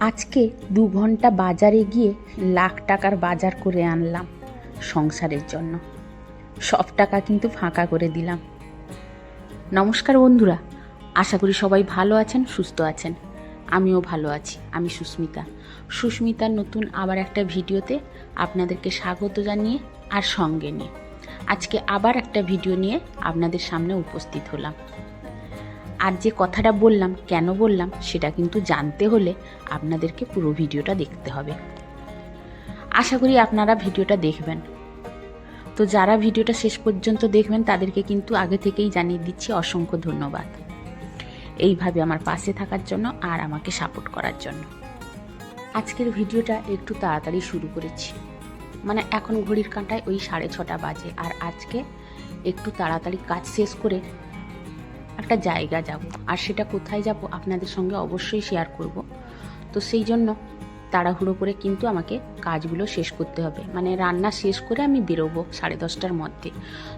আজকে দু ঘণ্টা বাজারে গিয়ে লাখ টাকার বাজার করে আনলাম সংসারের জন্য। সব টাকা কিন্তু ফাঁকা করে দিলাম। নমস্কার বন্ধুরা, আশা করি সবাই ভালো আছেন, সুস্থ আছেন। আমিও ভালো আছি, আমি সুস্মিতা। সুস্মিতার নতুন আবার একটা ভিডিওতে আপনাদেরকে স্বাগত জানিয়ে আর সঙ্গে নিয়ে। আজকে আবার একটা ভিডিও নিয়ে আপনাদের সামনে উপস্থিত হলাম। আর যে কথাটা বললাম, কেন বললাম, সেটা কিন্তু জানতে হলে আপনাদেরকে পুরো ভিডিওটা দেখতে হবে। আশা করি আপনারা ভিডিওটা দেখবেন। তো যারা ভিডিওটা শেষ পর্যন্ত দেখবেন, তাদেরকে কিন্তু আগে থেকেই জানিয়ে দিচ্ছি অসংখ্য ধন্যবাদ। এইভাবে আমার পাশে থাকার জন্য আর আমাকে সাপোর্ট করার জন্য। আজকের ভিডিওটা একটু তাড়াতাড়ি শুরু করেছি। মানে এখন ঘড়ির কাঁটায় ওই সাড়ে ছটা বাজে, আর আজকে একটু তাড়াতাড়ি কাজ শেষ করে একটা জায়গা যাব। আর সেটা কোথায় যাব আপনাদের সঙ্গে অবশ্যই শেয়ার করব। তো সেই জন্য তাড়াহুড়ো করে কিন্তু আমাকে কাজগুলো শেষ করতে হবে। মানে রান্না শেষ করে আমি বেরোবো সাড়ে দশটার মধ্যে।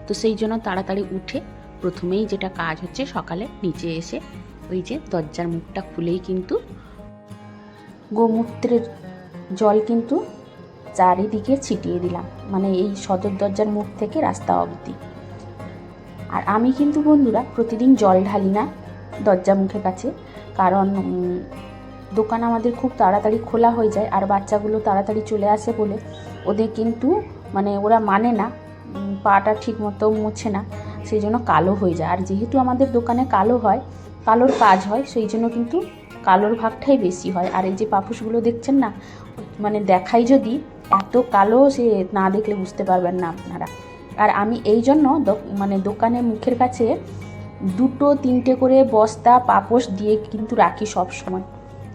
তো সেই জন্য তাড়াতাড়ি উঠে প্রথমেই যেটা কাজ হচ্ছে সকালে নিচে এসে ওই যে দরজার মুখটা খুলেই কিন্তু গোমূত্রের জল কিন্তু চারিদিকে ছিটিয়ে দিলাম। মানে এই সদর দরজার মুখ থেকে রাস্তা অবধি। আর আমি কিন্তু বন্ধুরা প্রতিদিন জল ঢালি না দরজা মুখের কাছে। কারণ দোকান আমাদের খুব তাড়াতাড়ি খোলা হয়ে যায় আর বাচ্চাগুলো তাড়াতাড়ি চলে আসে বলে ওদের কিন্তু মানে ওরা মানে না পাটা ঠিক মতো মুছে না, সেই জন্য কালো হয়ে যায়। আর যেহেতু আমাদের দোকানে কালো হয়, কালোর কাজ হয়, সেই জন্য কিন্তু কালোর ভাগটাই বেশি হয়। আর এই যে পাপুসগুলো দেখছেন না মানে দেখাই যদি, এত কালো সে না দেখলে বুঝতে পারবেন না আপনারা। আর আমি এই জন্য মানে দোকানের মুখের কাছে দুটো, তিনটে করে বস্তা, পাপোশ দিয়ে কিন্তু রাখি সব সময়।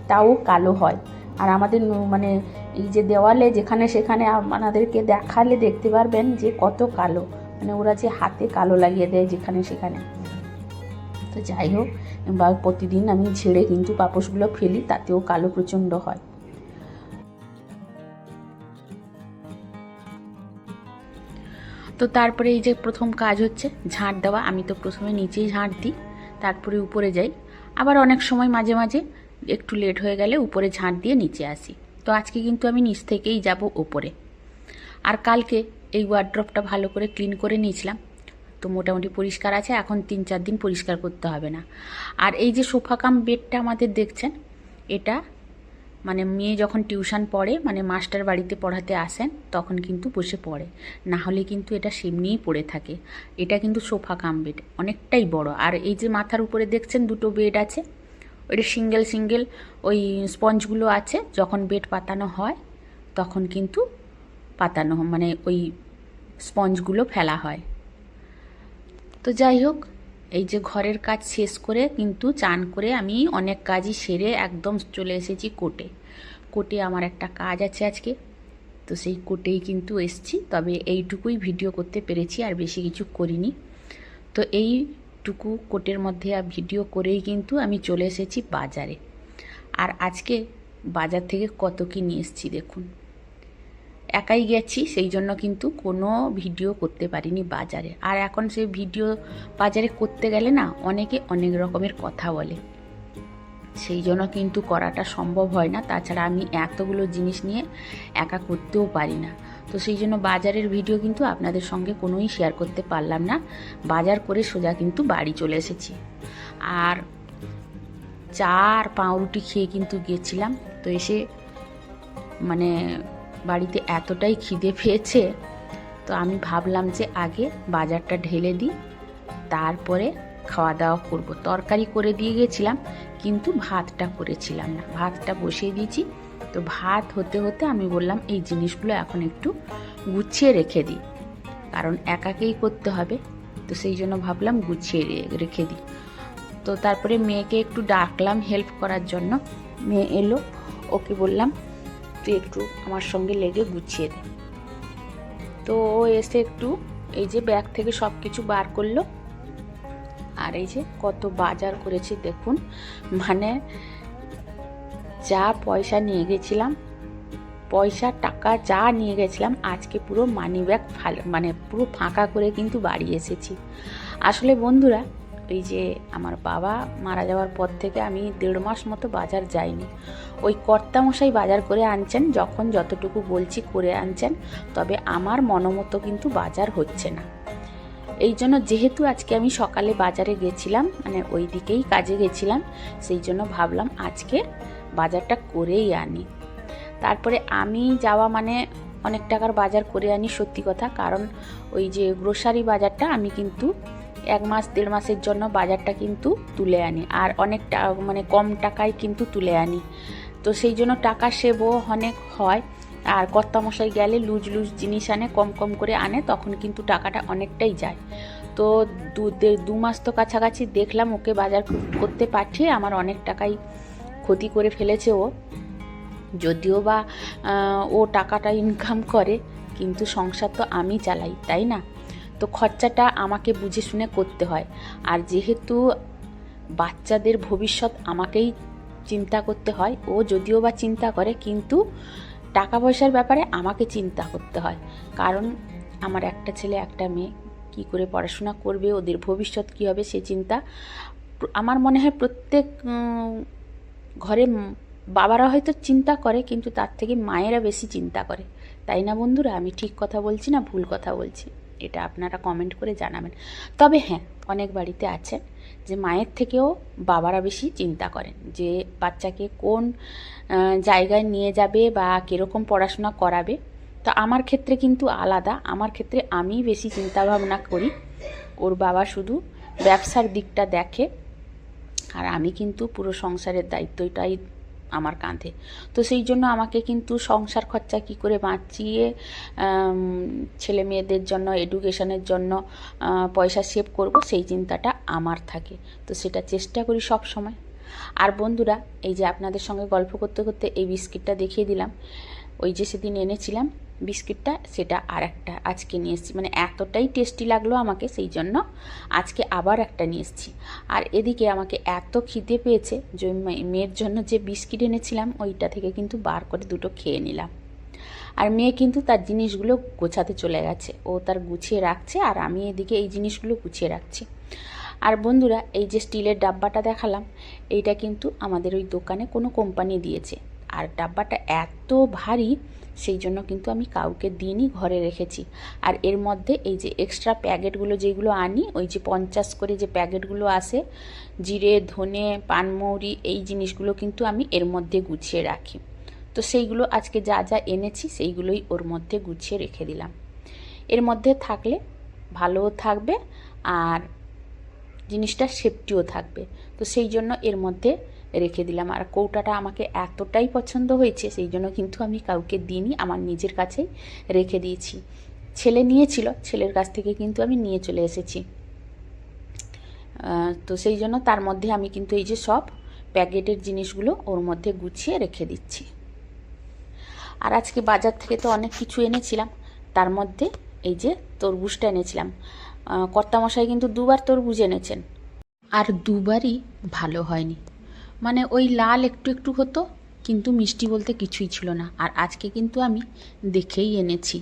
তাও কালো হয়। আর আমাদের মানে এই যে দেওয়ালে যেখানে সেখানে আপনাদেরকে দেখালে দেখতে পারবেন যে কত কালো। মানে ওরা যে হাতে কালো লাগিয়ে দেয় যেখানে সেখানে। তো যাই হোক বা প্রতিদিন আমি ছেড়ে কিন্তু পাপোশগুলো ফেলি, তাতেও কালো প্রচণ্ড হয়। তো তারপরে এই যে প্রথম কাজ হচ্ছে ঝাঁট দেওয়া। আমি তো প্রথমে নিচেই ঝাঁট দিই, তারপরে উপরে যাই। আবার অনেক সময় মাঝে মাঝে একটু লেট হয়ে গেলে উপরে ঝাঁট দিয়ে নিচে আসি। তো আজকে কিন্তু আমি নিচ থেকেই যাব ওপরে। আর কালকে এই ওয়ার্ড্রপটা ভালো করে ক্লিন করে নিয়েছিলাম। তো মোটামুটি পরিষ্কার আছে, এখন তিন চার দিন পরিষ্কার করতে হবে না। আর এই যে সোফা কাম বেডটা আমাদের দেখছেন, এটা মানে মেয়ে যখন টিউশন পড়ে মানে মাস্টার বাড়িতে পড়াতে আসেন, তখন কিন্তু বসে পড়ে। না হলে কিন্তু এটা সেমনিই পড়ে থাকে। এটা কিন্তু সোফা কাম বেড, অনেকটাই বড়। আর এই যে মাথার উপরে দেখছেন দুটো বেড আছে? ওইটা সিঙ্গেল সিঙ্গেল ওই স্পঞ্জগুলো আছে। যখন বেড পাতানো হয়, তখন কিন্তু পাতানো মানে ওই স্পঞ্জগুলো ফেলা হয়। তো যাই হোক এই যে ঘরের কাজ শেষ করে কিন্তু চান করে আমি অনেক কাজই সেরে একদম চলে এসেছি কোর্টে। কোর্টে আমার একটা কাজ আছে আজকে, তো সেই কোর্টেই কিন্তু এসছি। তবে এইটুকুই ভিডিও করতে পেরেছি, আর বেশি কিছু করিনি। তো এইটুকু কোর্টের মধ্যে ভিডিও করেই কিন্তু আমি চলে এসেছি বাজারে। আর আজকে বাজার থেকে কত কী নিয়ে এসেছি দেখুন। একাই গেছি সেই জন্য কিন্তু কোনো ভিডিও করতে পারিনি বাজারে। আর এখন সেই ভিডিও বাজারে করতে গেলে না অনেকে অনেক রকমের কথা বলে। সেই জন্য কিন্তু করাটা সম্ভব হয় না। তাছাড়া আমি এতগুলো জিনিস নিয়ে একা করতেও পারি না। তো সেই জন্য বাজারের ভিডিও কিন্তু আপনাদের সঙ্গে কোনোই শেয়ার করতে পারলাম না। বাজার করে সোজা কিন্তু বাড়ি চলে এসেছি। আর চা আর পাউরুটি খেয়ে কিন্তু গেছিলাম। তো এসে মানে বাড়িতে এতটাই খিদে পেয়েছে, তো আমি ভাবলাম যে আগে বাজারটা ঢেলে দিই, তারপরে খাওয়া দাওয়া করব। তরকারি করে দিয়ে গেছিলাম, কিন্তু ভাতটা করেছিলাম না। ভাতটা বসিয়ে দিয়েছি, তো ভাত হতে হতে আমি বললাম এই জিনিসগুলো এখন একটু গুছিয়ে রেখে দিই, কারণ একাকেই করতে হবে, তো সেই জন্য ভাবলাম গুছিয়ে রেখে দিই। তো তারপরে মেয়েকে একটু ডাকলাম হেল্প করার জন্য। মেয়ে এলো, ওকে বললাম তুই একটু আমার সঙ্গে লেগে গুছিয়ে দে তো ও এসে একটু এই যে ব্যাগ থেকে সব কিছু বার করল। আর এই যে কত বাজার করেছি দেখুন। মানে যা পয়সা নিয়ে গেছিলাম, পয়সা, টাকা যা নিয়ে গেছিলাম, আজকে পুরো মানি ব্যাগ মানে পুরো ফাঁকা করে কিন্তু বাড়ি এসেছি। আসলে বন্ধুরা ওই যে আমার বাবা মারা যাওয়ার পর থেকে আমি দেড় মাস মতো বাজার যাইনি। ওই কর্তামশাই বাজার করে আনছেন, যখন যতটুকু বলছি করে আনছেন, তবে আমার মনোমতো কিন্তু বাজার হচ্ছে না। এই জন্য যেহেতু আজকে আমি সকালে বাজারে গেছিলাম মানে ওই দিকেই কাজে গেছিলাম, সেই জন্য ভাবলাম আজকে বাজারটা করেই আনি। তারপরে আমি যাওয়া মানে অনেক টাকার বাজার করে আনি, সত্যি কথা। কারণ ওই যে গ্রোসারি বাজারটা আমি কিন্তু এক মাস, দেড় মাসের জন্য বাজারটা কিন্তু তুলে আনি। আর অনেকটা মানে কম টাকায় কিন্তু তুলে আনি। তো সেই জন্য টাকা সেবও অনেক হয়। আর কর্তামশাই গেলে লুজ লুজ জিনিস আনে, কম কম করে আনে, তখন কিন্তু টাকাটা অনেকটাই যায়। তো দু, দে- দু মাস তো কাছাকাছি দেখলাম ওকে বাজার করতে পাঠিয়ে আমার অনেক টাকাই ক্ষতি করে ফেলেছে ও। যদিও বা ও টাকাটা ইনকাম করে, কিন্তু সংসার তো আমি চালাই, তাই না? তো খরচাটা আমাকে বুঝে শুনে করতে হয়। আর যেহেতু বাচ্চাদের ভবিষ্যৎ আমাকেই চিন্তা করতে হয়, ও যদিও বা চিন্তা করে, কিন্তু টাকা পয়সার ব্যাপারে আমাকে চিন্তা করতে হয়। কারণ আমার একটা ছেলে, একটা মেয়ে, কি করে পড়াশোনা করবে, ওদের ভবিষ্যৎ কী হবে, সে চিন্তা আমার মনে হয় প্রত্যেক ঘরে বাবারা হয়তো চিন্তা করে, কিন্তু তার থেকে মায়েরা বেশি চিন্তা করে। তাই না বন্ধুরা? আমি ঠিক কথা বলছি না ভুল কথা বলছি? এটা আপনারা কমেন্ট করে জানাবেন। তবে হ্যাঁ অনেক বাড়িতে আছেন যে মায়ের থেকেও বাবারা বেশি চিন্তা করেন যে বাচ্চাকে কোন জায়গায় নিয়ে যাবে বা কীরকম পড়াশোনা করাবে। তো আমার ক্ষেত্রে কিন্তু আলাদা। আমার ক্ষেত্রে আমি বেশি চিন্তা ভাবনা করি। ওর বাবা শুধু ব্যবসার দিকটা দেখে। আর আমি কিন্তু পুরো সংসারের দায়িত্বটাই আমার কাঁধে। তো সেই জন্য আমাকে কিন্তু সংসার খরচা কি করে বাঁচিয়ে ছেলে মেয়েদের জন্য এডুকেশনের জন্য পয়সা সেভ করব, সেই চিন্তাটা আমার থাকে। তো সেটা চেষ্টা করি সব সময়। আর বন্ধুরা, এই যে আপনাদের সঙ্গে গল্প করতে করতে এই বিস্কিটটা দেখিয়ে দিলাম। ওই যে সেদিন এনেছিলাম বিস্কিটটা, সেটা আর একটা আজকে নিয়ে এসেছি। মানে এতটাই টেস্টি লাগল আমাকে, সেই জন্য আজকে আবার একটা নিয়ে এসেছি। আর এদিকে আমাকে এত খিদে পেয়েছে যে মেয়ের জন্য যে বিস্কিট এনেছিলাম, ওইটা থেকে কিন্তু বার করে দুটো খেয়ে নিলাম। আর মেয়ে কিন্তু তার জিনিসগুলো গোছাতে চলে গেছে। ও তার গুছিয়ে রাখছে আর আমি এদিকে এই জিনিসগুলো গুছিয়ে রাখছি। আর বন্ধুরা, এই যে স্টিলের ডাব্বাটা দেখালাম, এইটা কিন্তু আমাদের ওই দোকানে কোনো কোম্পানি দিয়েছে। আর ডাব্বাটা এত ভারী, সেই জন্য কিন্তু আমি কাউকে দিনই ঘরে রেখেছি। আর এর মধ্যে এই যে এক্সট্রা প্যাকেটগুলো যেগুলো আনি, ওই যে পঞ্চাশ করে যে প্যাকেটগুলো আসে, জিরে, ধনে, পানমৌরি, এই জিনিসগুলো কিন্তু আমি এর মধ্যে গুছিয়ে রাখি। তো সেইগুলো আজকে যা যা এনেছি, সেইগুলোই ওর মধ্যে গুছিয়ে রেখে দিলাম। এর মধ্যে থাকলে ভালোও থাকবে আর জিনিসটা সেফটিও থাকবে। তো সেই জন্য এর মধ্যে রেখে দিলাম। আর কৌটাটা আমাকে এতটাই পছন্দ হয়েছে, সেই জন্য কিন্তু আমি কাউকে দিইনি, আমার নিজের কাছেই রেখে দিয়েছি। ছেলে নিয়েছিল, ছেলের কাছ থেকে কিন্তু আমি নিয়ে চলে এসেছি। তো সেই জন্য তার মধ্যে আমি কিন্তু এই যে সব প্যাকেটের জিনিসগুলো ওর মধ্যে গুছিয়ে রেখে দিচ্ছি। আর আজকে বাজার থেকে তো অনেক কিছু এনেছিলাম, তার মধ্যে এই যে তরমুজটা এনেছিলাম। কর্তামশাই কিন্তু দুবার তরমুজ এনেছেন। আর দুবারই ভালো হয়নি। মানে ওই লাল একটু একটু হতো, কিন্তু মিষ্টি বলতে কিছুই ছিল না। আর আজকে কিন্তু আমি দেখেই এনেছি।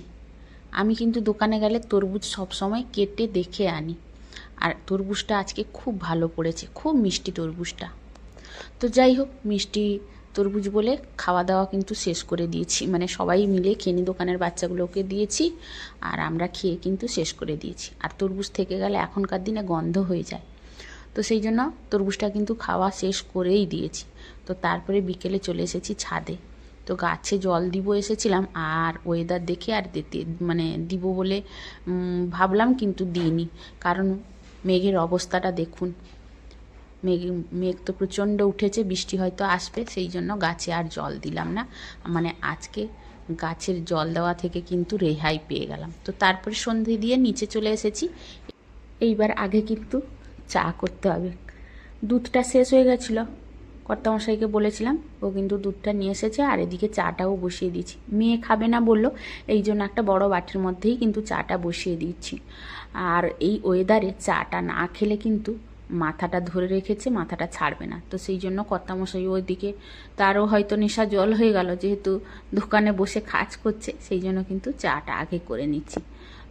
আমি কিন্তু দোকানে গেলে তরমুজ সবসময় কেটে দেখে আনি। আর তরমুজটা আজকে খুব ভালো পড়েছে, খুব মিষ্টি তরমুজটা। তো যাই হোক, মিষ্টি তরমুজ বলে খাওয়া দাওয়া কিন্তু শেষ করে দিয়েছি। মানে সবাই মিলে খেনি দোকানের বাচ্চাগুলোকে দিয়েছি আর আমরা খেয়ে কিন্তু শেষ করে দিয়েছি। আর তরমুজ থেকে গেলে এখনকার দিনে গন্ধ হয়ে যায়। তো সেই জন্য তরমুজটা কিন্তু খাওয়া শেষ করেই দিয়েছি। তো তারপরে বিকেলে চলে এসেছি ছাদে। তো গাছে জল দিব এসেছিলাম আর ওয়েদার দেখে আর দিতে মানে দিব বলে ভাবলাম কিন্তু দিইনি। কারণ মেঘের অবস্থাটা দেখুন। মেঘ মেঘ তো প্রচণ্ড উঠেছে, বৃষ্টি হয়তো আসবে, সেই জন্য গাছে আর জল দিলাম না। মানে আজকে গাছের জল দেওয়া থেকে কিন্তু রেহাই পেয়ে গেলাম। তো তারপরে সন্ধে দিয়ে নিচে চলে এসেছি। এইবার আগে কিন্তু চা করতে হবে। দুধটা শেষ হয়ে গেছিল। কর্তামশাইকে বলেছিলাম, ও কিন্তু দুধটা নিয়ে এসেছে আর এদিকে চাটাও বসিয়ে দিয়েছি। মেয়ে খাবে না বলল, এই জন্য একটা বড় বাটির মধ্যেই কিন্তু চাটা বসিয়ে দিচ্ছি। আর এই ওয়েদারে চাটা না খেলে কিন্তু মাথাটা ধরে রেখেছে, মাথাটা ছাড়বে না। তো সেই জন্য কর্তামশাই ওইদিকে তারও হয়তো নেশা জল হয়ে গেল, যেহেতু দোকানে বসে কাজ করছে, সেই জন্য কিন্তু চাটা আগে করে নিচ্ছি।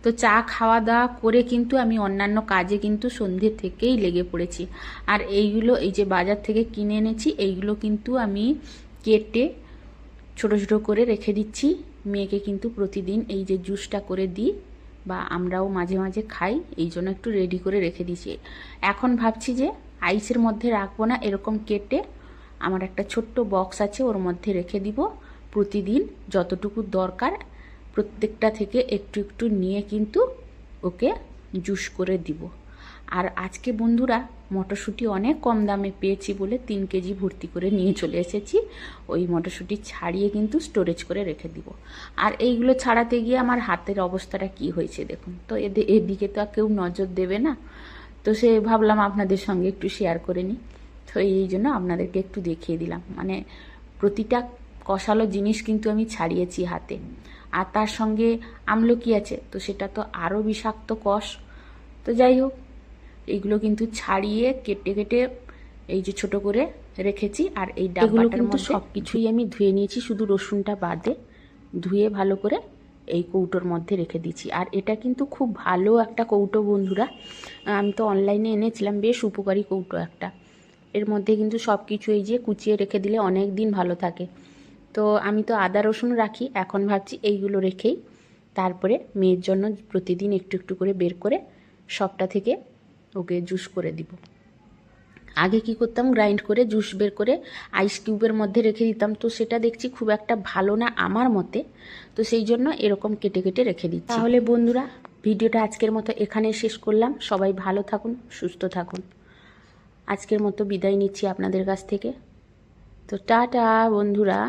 তো চা খাওয়া দাওয়া করে কিন্তু আমি অন্যান্য কাজে কিন্তু সন্ধ্যে থেকেই লেগে পড়েছি। আর এইগুলো, এই যে বাজার থেকে কিনে এনেছি, এইগুলো কিন্তু আমি কেটে ছোট ছোট করে রেখে দিচ্ছি। মেয়েকে কিন্তু প্রতিদিন এই যে জুসটা করে দিই বা আমরাও মাঝে মাঝে খাই, এই জন্য একটু রেডি করে রেখে দিয়েছি। এখন ভাবছি যে আইসের মধ্যে রাখব না, এরকম কেটে আমার একটা ছোট্ট বক্স আছে, ওর মধ্যে রেখে দিব। প্রতিদিন যতটুকু দরকার প্রত্যেকটা থেকে একটু একটু নিয়ে কিন্তু ওকে জুস করে দিব। আর আজকে বন্ধুরা মটরশুঁটি অনেক কম দামে পেয়েছি বলে তিন কেজি ভর্তি করে নিয়ে চলে এসেছি। ওই মটরশুঁটি ছাড়িয়ে কিন্তু স্টোরেজ করে রেখে দিব। আর এইগুলো ছাড়াতে গিয়ে আমার হাতের অবস্থাটা কি হয়েছে দেখুন। তো এদিকে তো কেউ নজর দেবে না। তো সে ভাবলাম আপনাদের সঙ্গে একটু শেয়ার করে নিই। তো এই জন্য আপনাদেরকে একটু দেখিয়ে দিলাম। মানে প্রতিটা কষালো জিনিস কিন্তু আমি ছাড়িয়েছি হাতে। আর তার সঙ্গে আমলকি আছে তো সেটা তো আরও বিষাক্ত কষ। তো যাই হোক এইগুলো কিন্তু ছাড়িয়ে কেটে কেটে এই যে ছোট করে রেখেছি আর এই ডাব্বাটার মধ্যে সব কিছুই আমি ধুয়ে নিয়েছি শুধু রসুনটা বাদে ধুয়ে ভালো করে এই কৌটোর মধ্যে রেখে দিচ্ছি আর এটা কিন্তু খুব ভালো একটা কৌটো বন্ধুরা। আমি তো অনলাইনে এনেছিলাম বেশ উপকারী কৌটো একটা। এর মধ্যে কিন্তু সব কিছু এই যে কুচিয়ে রেখে দিলে অনেক দিন ভালো থাকে। তো আমি তো আদা, রসুন রাখি, এখন ভাবছি এইগুলো রেখেই তারপরে মেয়ের জন্য প্রতিদিন একটু একটু করে বের করে সবটা থেকে ওকে জুস করে দিব। আগে কি করতাম, গ্রাইন্ড করে জুস বের করে আইস কিউবের মধ্যে রেখে দিতাম। তো সেটা দেখছি খুব একটা ভালো না আমার মতে, তো সেই জন্য এরকম কেটে কেটে রেখে দিচ্ছি। তাহলে বন্ধুরা, ভিডিওটা আজকের মতো এখানে শেষ করলাম। সবাই ভালো থাকুন, সুস্থ থাকুন। আজকের মতো বিদায় নিচ্ছি আপনাদের কাছ থেকে। তো টাটা বন্ধুরা।